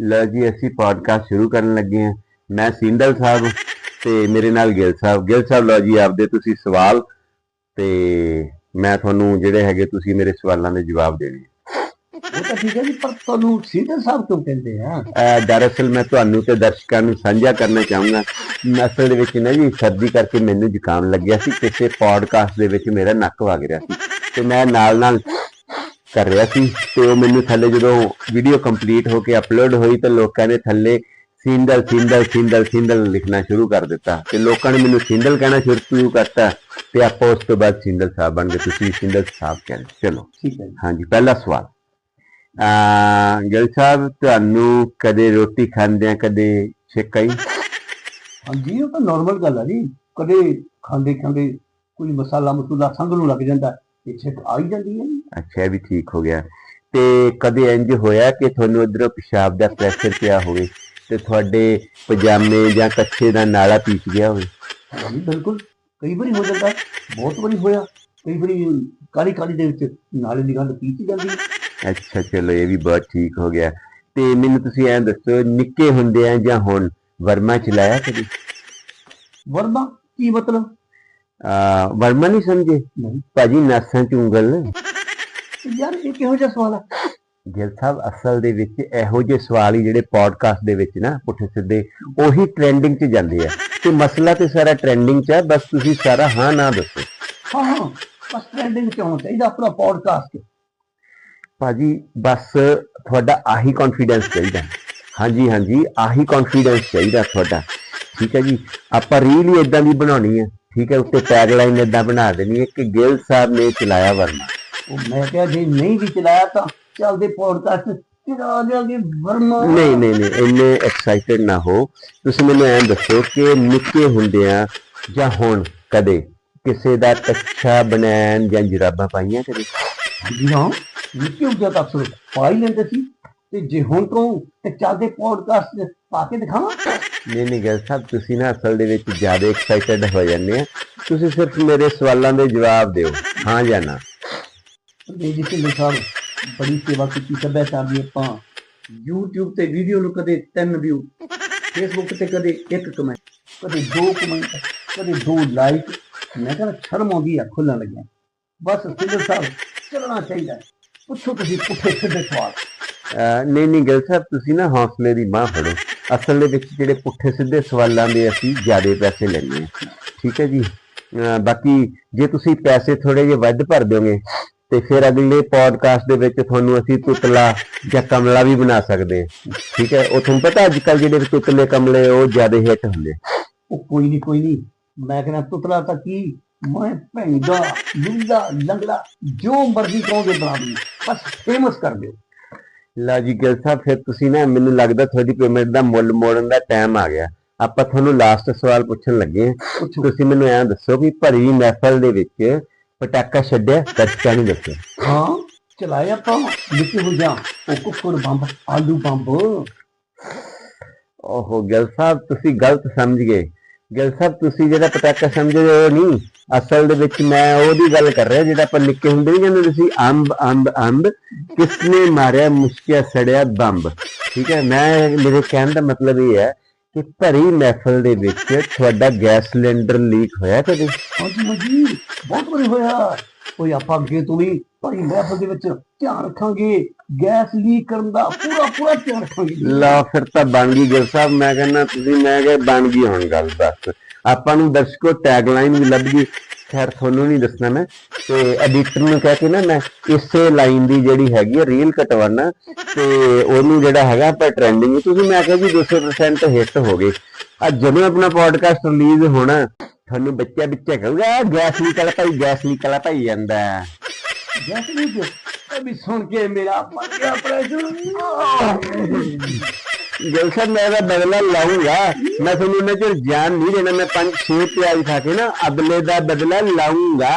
ਲਓ ਜੀ ਅਸੀਂ ਪੋਡਕਾਸਟ ਸ਼ੁਰੂ ਕਰਨ ਲੱਗੇ ਹਾਂ। ਮੈਂ ਸਿੰਦਲ ਸਾਹਿਬ ਤੇ ਮੇਰੇ ਨਾਲ ਗਿੱਲ ਸਾਹਿਬ। ਗਿੱਲ ਸਾਹਿਬ ਲਓ ਜੀ ਆਪਦੇ ਤੁਸੀਂ ਸਵਾਲ ਤੇ ਮੈਂ ਤੁਹਾਨੂੰ ਜਿਹੜੇ ਹੈਗੇ ਤੁਸੀਂ ਮੇਰੇ ਸਵਾਲਾਂ ਦੇ ਜਵਾਬ ਦੇਣੇ ਉਹ ਤਾਂ ਠੀਕ ਹੈ ਜੀ ਪਰ ਤੁਹਾਨੂੰ ਸਿੰਧਲ ਸਾਹਿਬ ਕਿਉਂ ਕਹਿੰਦੇ ਆ? ਦਰਅਸਲ ਮੈਂ ਤੁਹਾਨੂੰ ਤੇ ਦਰਸ਼ਕਾਂ ਨੂੰ ਸਾਂਝਾ ਕਰਨਾ ਚਾਹੂੰਗਾ। ਅਸਲ ਦੇ ਵਿੱਚ ਨਾ ਜੀ ਸਰਦੀ ਕਰਕੇ ਮੈਨੂੰ ਜ਼ੁਕਾਮ ਲੱਗਿਆ ਸੀ ਕਿਸੇ ਪੋਡਕਾਸਟ ਦੇ ਵਿੱਚ ਮੇਰਾ ਨੱਕ ਵਗ ਰਿਹਾ ਸੀ। ਤੇ ਮੈਂ ਨਾਲ ਨਾਲ ਕਰ ਰਿਹਾ ਸੀ ਤੇ ਉਹ ਮੈਨੂੰ ਥੱਲੇ ਜਦੋਂ ਵੀਡੀਓ ਕੰਪਲੀਟ ਹੋ ਕੇ ਅਪਲੋਡ ਹੋਈ ਤਾਂ ਲੋਕਾਂ ਨੇ ਥੱਲੇ ਸਿੰਦਲ ਸਿੰਦਲ ਸਿੰਦਲ ਸਿੰਦਲ ਲਿਖਣਾ ਸ਼ੁਰੂ ਕਰ ਦਿੱਤਾ ਤੇ ਲੋਕਾਂ ਨੇ ਮੈਨੂੰ ਸਿੰਦਲ ਕਹਿਣਾ ਸ਼ੁਰੂ ਕਰਤਾ ਤੇ ਆਪਾਂ ਉਸ ਤੋਂ ਬਾਅਦ ਸਿੰਦਲ ਸਾਹਿਬ ਬਣ ਗਏ। ਤੁਸੀਂ ਸਿੰਦਲ ਸਾਹਿਬ ਕਹਿੰਦੇ ਚਲੋ। ਠੀਕ ਹੈ ਹਾਂਜੀ ਪਹਿਲਾ ਸਵਾਲ। ਆ ਗਿਲ ਸਾਹਿਬ ਤੁਹਾਨੂੰ ਕਦੇ ਰੋਟੀ ਖਾਂਦਿਆਂ ਕਦੇ ਛਿੱਕ ਆਈ? ਹਾਂਜੀ ਉਹ ਤਾਂ ਨਾਰਮਲ ਗੱਲ ਆ ਜੀ। ਕਦੇ ਖਾਂਦੇ ਖਾਂਦੇ ਕੋਈ ਮਸਾਲਾ ਮਸੂਲਾ ਸੰਗ ਨੂੰ ਲੱਗ ਜਾਂਦਾ। ਇਹ ਛਿੱਕ ਆ ਹੀ ਜਾਂਦੀ ਹੈ। ਜੀ। ਅੱਛਾ ਇਹ ਵੀ ਠੀਕ ਹੋ ਗਿਆ। ਤੇ ਕਦੇ ਇੰਜ ਹੋਇਆ ਕਿ ਤੁਹਾਨੂੰ ਇਧਰੋਂ ਪਿਸ਼ਾਬ ਦਾ ਪ੍ਰੈਸ਼ਰ ਪਿਆ ਹੋਵੇ ਤੇ ਤੁਹਾਡੇ ਪਜਾਮੇ ਜਾਂ ਕੱਛੇ ਦਾ ਨਾਲਾ ਪੀਸ ਗਿਆ ਹੋਵੇ? ਹਾਂਜੀ ਬਿਲਕੁਲ। ਕਈ ਵਾਰੀ ਹੋ ਜਾਂਦਾ। ਬਹੁਤ ਵਾਰੀ ਹੋਇਆ। ਕਈ ਵਾਰੀ ਕਾਲੀ ਕਾਲੀ ਦੇ ਵਿੱਚ ਨਾਲੇ ਦੀ ਗੱਲ ਪੀਤੀ ਜਾਂਦੀ ਹੈ। ਅੱਛਾ ਚਲੋ ਇਹ ਵੀ ਬਹੁਤ ਠੀਕ ਹੋ ਗਿਆ। ਤੇ ਮੈਨੂੰ ਤੁਸੀਂ ਐਂ ਦੱਸੋ ਨਿੱਕੇ ਹੁੰਦੇ ਆ ਜਾਂ ਹੁਣ? ਵਰਮਾ ਚਲਾਇਆ ਕਦੀ? ਵਰਮਾ? ਕੀ ਮਤਲਬ? ਆ ਵਰਮਾ ਨਹੀਂ ਸਮਝੇ? ਭਾਜੀ ਨਾਸਾਂ ਚ ਉਂਗਲ ਯਾਰ ਇਹ ਕਿਹੋ ਜਿਹਾ ਸਵਾਲ ਹੈ ਗਿਲ ਸਾਹਿਬ ਅਸਲ ਦੇ ਵਿੱਚ ਇਹੋ ਜਿਹੇ ਸਵਾਲ ਹੀ ਜਿਹੜੇ ਪੋਡਕਾਸਟ ਦੇ ਵਿੱਚ ਨਾ ਪੁੱਠੇ ਸਿੱਧੇ ਉਹੀ ਟ੍ਰੈਂਡਿੰਗ 'ਚ ਜਾਂਦੇ ਆ। ਤੇ ਮਸਲਾ ਤੇ ਸਾਰਾ ਟ੍ਰੈਂਡਿੰਗ 'ਚ ਹੈ ਬਸ ਤੁਸੀਂ ਸਾਰਾ ਹਾਂ ਨਾ ਦੱਸੋ। ਹਾਂ ਹਾਂ ਬਸ ਟ੍ਰੈਂਡਿੰਗ ਚ ਹੋਣਾ ਚਾਹੀਦਾ ਆਪਣਾ ਪੋਡਕਾਸਟ ਭਾਜੀ ਬਸ ਤੁਹਾਡਾ ਆਹੀ ਕੌਨਫੀਡੈਂਸ ਚਾਹੀਦਾ। ਹਾਂਜੀ ਹਾਂਜੀ ਆਹੀ ਕੌਨਫੀਡੈਂਸ ਚਾਹੀਦਾ ਤੁਹਾਡਾ। ਠੀਕ ਹੈ ਜੀ? ਆਪਾਂ ਰੀਲ ਹੀ ਇਦਾਂ ਦੀ ਬਣਾਉਣੀ ਹੈ ਠੀਕ ਹੈ ਉੱਤੇ ਟੈਗਲਾਈਨ ਇਦਾਂ ਬਣਾ ਦੇਣੀ ਹੈ ਕਿ ਗਿਲ ਸਾਹਿਬ ਨੇ ਚਲਾਇਆ ਵਰਮਾ ਉਹ ਮੈਂ ਕਿਹਾ ਜੇ ਨਹੀਂ ਵੀ ਚਲਾਇਆ ਤਾਂ ਚੱਲਦੇ ਪੋਡਕਾਸਟ ਚਲਾ ਦਿਆਂਗੇ ਵਰਮਾ ਨਹੀਂ ਨਹੀਂ ਨਹੀਂ ਇੰਨੇ ਐਕਸਾਈਟਡ ਨਾ ਹੋ। ਤੁਸੀਂ ਮੈਨੂੰ ਐਂ ਦੱਸੋ ਕਿ ਨਿੱਕੇ ਹੁੰਦਿਆਂ ਜਾਂ ਹੁਣ ਕਦੇ ਕਿਸੇ ਦਾ ਕੱਛਾ ਬਣਾਉਣ ਜਾਂ ਜਰਾਬਾਂ ਪਾਈਆਂ ਕਦੇ? ਜੀ ਹਾਂ ਨਿੱਕੇ ਹੁੰਦੇ ਤਾਂ ਅਕਸਰ ਪਾ ਹੀ ਲੈਂਦੇ ਸੀ। ਤੇ ਜੇ ਹੁਣ ਕਹੂੰ ਤੇ ਚੱਲਦੇ ਪੋਡਕਾਸਟ ਪਾ ਕੇ ਦਿਖਾਵਾਂ? ਨਹੀਂ ਨਹੀਂ ਗੱਲ ਸਾਹਿਬ ਤੁਸੀਂ ਨਾ ਅਸਲ ਦੇ ਵਿੱਚ ਜ਼ਿਆਦਾ ਐਕਸਾਈਟਡ ਹੋ ਜਾਂਦੇ ਆ। ਤੁਸੀਂ ਸਿਰਫ ਮੇਰੇ ਸਵਾਲਾਂ ਦੇ ਜਵਾਬ ਦਿਓ ਹਾਂ ਜਾਂ ਨਾ। ਜੀ ਜੀ ਸਿੰਘ ਸਾਹਿਬ ਬੜੀ ਸੇਵਾ ਕੀਤੀ ਸੱਭਿਆਚਾਰ ਦੀ ਆਪਾਂ। YouTube ਤੇ ਵੀਡੀਓ ਨੂੰ ਕਦੇ 3 ਵਿਊ Facebook ਤੇ ਕਦੇ ਇੱਕ ਕਮੈਂਟ ਕਦੇ ਦੋ ਕਮੈਂਟ ਕਦੇ ਦੋ ਲਾਈਕ ਮੈਂ ਕਹਿੰਦਾ ਸ਼ਰਮ ਆਉਂਦੀ ਆ ਖੁੱਲਣ ਲੱਗਿਆ। ਬਸ ਸਿੰਘ ਸਾਹਿਬ ਚੱਲਣਾ ਚਾਹੀਦਾ। ਪੁੱਛੋ ਤੁਸੀਂ ਪੁੱਠੇ ਸਿੱਧੇ ਸਵਾਲ। ਨਹੀਂ ਨਹੀਂ ਗੱਲ ਸਾਹਿਬ ਤੁਸੀਂ ਨਾ ਹੌਸਲੇ ਦੀ ਬਾਹ ਫੜੋ। ਅਸਲ ਦੇ ਵਿੱਚ ਜਿਹੜੇ ਪੁੱਠੇ ਸਿੱਧੇ ਸਵਾਲਾਂ ਦੇ ਅਸੀਂ ਜ਼ਿਆਦਾ ਪੈਸੇ ਲੈਂਦੇ ਹਾਂ। ਠੀਕ ਹੈ ਜੀ? ਬਾਕੀ ਜੇ ਤੁਸੀਂ ਪੈਸੇ ਥੋੜੇ ਜਿਹੇ ਵੱਧ ਭਰ ਦਿਓਗੇ, ਤੇ ਫਿਰ ਅਗਲੇ ਪੋਡਕਾਸਟ ਦੇ ਵਿੱਚ ਤੁਹਾਨੂੰ ਅਸੀਂ ਤੁਤਲਾ ਜਾਂ ਕਮਲਾ ਵੀ ਬਣਾ ਸਕਦੇ ਹਾਂ। ਠੀਕ ਹੈ? ਉਹ ਤੁਹਾਨੂੰ ਪਤਾ ਅੱਜ ਕੱਲ ਜਿਹੜੇ ਤੁਤਲੇ ਕਮਲੇ, ਉਹ ਜ਼ਿਆਦਾ ਹਿੱਟ ਹੁੰਦੇ। ਉਹ ਕੋਈ ਨਹੀਂ ਕੋਈ ਨਹੀਂ ਮੈਂ ਕਹਿੰਦਾ ਤੁਤਲਾ ਤਾਂ ਕੀ? ਮੈਂ ਭੈਂਦਾ ਲੁੰਦਾ ਲੰਗੜਾ, ਜੋ ਮਰਜ਼ੀ ਕਹੋਗੇ ਬਣਾ ਦੂੰ ਬਸ ਫੇਮਸ ਕਰ ਦਿਓ। ਲਾ ਜੀ ਗਿਲ ਸਾਹਿਬ ਫਿਰ ਤੁਸੀਂ ਨਾ ਮੈਨੂੰ ਲੱਗਦਾ ਤੁਹਾਡੀ ਪੇਮੈਂਟ ਦਾ ਮੁੱਲ ਮੋੜਨ ਦਾ ਟਾਈਮ ਆ ਗਿਆ। ਆਪਾਂ ਤੁਹਾਨੂੰ ਲਾਸਟ ਸਵਾਲ ਪੁੱਛਣ ਲੱਗੇ ਹਾਂ। ਤੁਸੀਂ ਮੈਨੂੰ ਐਂ ਦੱਸੋ ਵੀ ਭਰੀ ਮਹਿਫਲ ਦੇ ਵਿੱਚ ਪਟਾਕਾ ਛੱਡਿਆ ਦਰਸ਼ਕਾਂ ਨੂੰ ਦੱਸੋ ਹਾਂ ਚਲਾਇਆ ਆਪਾਂ ਨਿੱਕੇ ਹੋ ਜਾ ਉਹ ਕੁੱਕੜ ਬੰਬ ਆਲੂ ਬੰਬ। ਓਹੋ ਗਿਲ ਸਾਹਿਬ ਤੁਸੀਂ ਗਲਤ ਸਮਝ ਗਏ। ਗਿਲ ਸਾਹਿਬ, ਤੁਸੀਂ ਜਿਹੜਾ ਪਟਾਕਾ ਸਮਝਦੇ ਹੋ ਨਹੀਂ। ਅਸਲ ਦੇ ਵਿੱਚ ਮੈਂ ਉਹਦੀ ਗੱਲ ਕਰ ਰਿਹਾ, ਜਿਹੜਾ ਆਪਾਂ ਨਿੱਕੇ ਹੁੰਦੇ ਨਹੀਂ ਜਾਂਦੇ ਸੀ ਅੰਬ ਅੰਬ ਅੰਬ। ਕਿਸਨੇ ਮਾਰਿਆ, ਮੁਸ਼ਕਿਆ, ਸੜਿਆ ਬੰਬ? ਠੀਕ ਹੈ, ਮੈਂ, ਮੇਰੇ ਕਹਿਣ ਦਾ ਮਤਲਬ ਇਹ ਹੈ ਕਿ ਭਰੀ ਮਹਿਫਲ ਦੇ ਵਿੱਚ ਤੁਹਾਡਾ ਗੈਸ ਸਿਲੰਡਰ ਲੀਕ ਹੋਇਆ ਕਦੇ? ਹਾਂਜੀ ਹਾਂਜੀ, ਬਹੁਤ ਵਾਰੀ ਹੋਇਆ। ਕੋਈ ਆਪਾਂ ਅੱਗੇ ਤੋਂ ਵੀ ਭਾਈ ਮਹਿਫਲ ਦੇ ਵਿੱਚ ਧਿਆਨ ਰੱਖਾਂਗੇ, ਗੈਸ ਲੀਕ ਕਰਨ ਦਾ ਪੂਰਾ ਪੂਰਾ ਧਿਆਨ ਰੱਖਾਂਗੇ। ਲਾ ਫਿਰ ਤਾਂ ਬਣ ਗਈ ਗਿਲ ਸਾਹਿਬ, ਮੈਂ ਕਹਿੰਦਾ ਤੁਸੀਂ, ਮੈਂ ਕਿਹਾ ਬਣ ਗਈ ਹੁਣ ਗੱਲ ਬਸ। ਆਪਾਂ ਨੂੰ ਦਰਸ਼ਕੋ ਟੈਗਲਾਈਨ ਵੀ ਲੱਭ ਗਈ। ਖੈਰ, ਤੁਹਾਨੂੰ ਨਹੀਂ ਦੱਸਣਾ ਮੈਂ, ਤੇ ਐਡੀਟਰ ਨੂੰ ਕਹਿ ਕੇ ਨਾ ਮੈਂ ਇਸੇ ਲਾਈਨ ਦੀ ਜਿਹੜੀ ਹੈਗੀ ਹੈ ਰੀਲ ਕਟਵਾਣਾ ਤੇ ਉਹਨੂੰ ਜਿਹੜਾ ਹੈਗਾ ਆਪਾਂ ਟ੍ਰੈਂਡਿੰਗ ਤੁਸੀਂ ਮੈਂ ਕਿਹਾ ਜੀ 200% ਹਿੱਟ ਹੋ ਗਏ। ਆ ਜਦੋਂ ਆਪਣਾ ਪੋਡਕਾਸਟ ਰਿਲੀਜ਼ ਹੋਣਾ ਤੁਹਾਨੂੰ ਬੱਚਾ ਬੱਚਾ ਕਹੂਗਾ ਗੈਸ ਨਿਕਲ ਭਾਈ ਗੈਸ ਨਿਕਲ ਭਾਈ ਜਾਂਦਾ। ਗੈਸ ਇਹ ਵੀ ਸੁਣ ਕੇ ਮੇਰਾ ਮਰ ਗਿਆ ਪ੍ਰੈਸ਼ਰ ਗਿਲ ਸਾਹਿਬ ਮੈਂ ਇਹਦਾ ਬਦਲਾ ਲਾਉਂਗਾ ਮੈਂ ਤੁਹਾਨੂੰ ਇਹਨਾਂ ਚਿਰ ਜਾਨ ਨਹੀਂ ਦੇਣਾ ਮੈਂ ਪੰਜ ਛੇ ਪਿਆਜ਼ ਖਾ ਕੇ ਨਾ ਅਗਲੇ ਦਾ ਬਦਲਾ ਲਾਉਂਗਾ